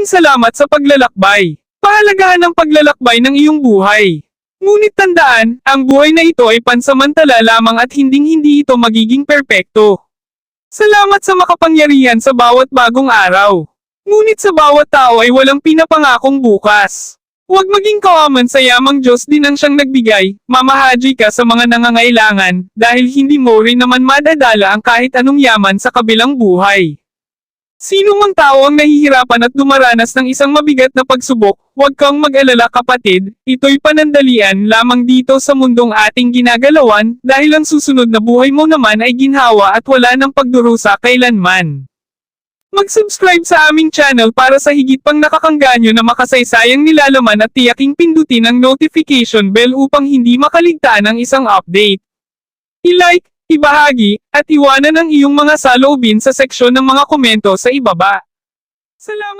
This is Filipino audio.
Maraming salamat sa paglalakbay. Pahalagahan ang paglalakbay ng iyong buhay. Ngunit tandaan, ang buhay na ito ay pansamantala lamang at hinding-hindi ito magiging perpekto. Salamat sa makapangyarihan sa bawat bagong araw. Ngunit sa bawat tao ay walang pinapangakong bukas. Huwag maging kawaman sa yamang Diyos din ang siyang nagbigay, mamahaji ka sa mga nangangailangan, dahil hindi mo rin naman madadala ang kahit anong yaman sa kabilang buhay. Sino mang tao ang nahihirapan at dumaranas ng isang mabigat na pagsubok, huwag kang mag-alala kapatid, ito'y panandalian lamang dito sa mundong ating ginagalawan, dahil ang susunod na buhay mo naman ay ginhawa at wala ng pagdurusa kailanman. Mag-subscribe sa aming channel para sa higit pang nakakangganyo na makasaysayang nilalaman at tiyaking pindutin ang notification bell upang hindi makaligtaan ang isang update. I-like, ibahagi, at iwanan ang iyong mga saloobin sa seksyon ng mga komento sa ibaba. Salamat!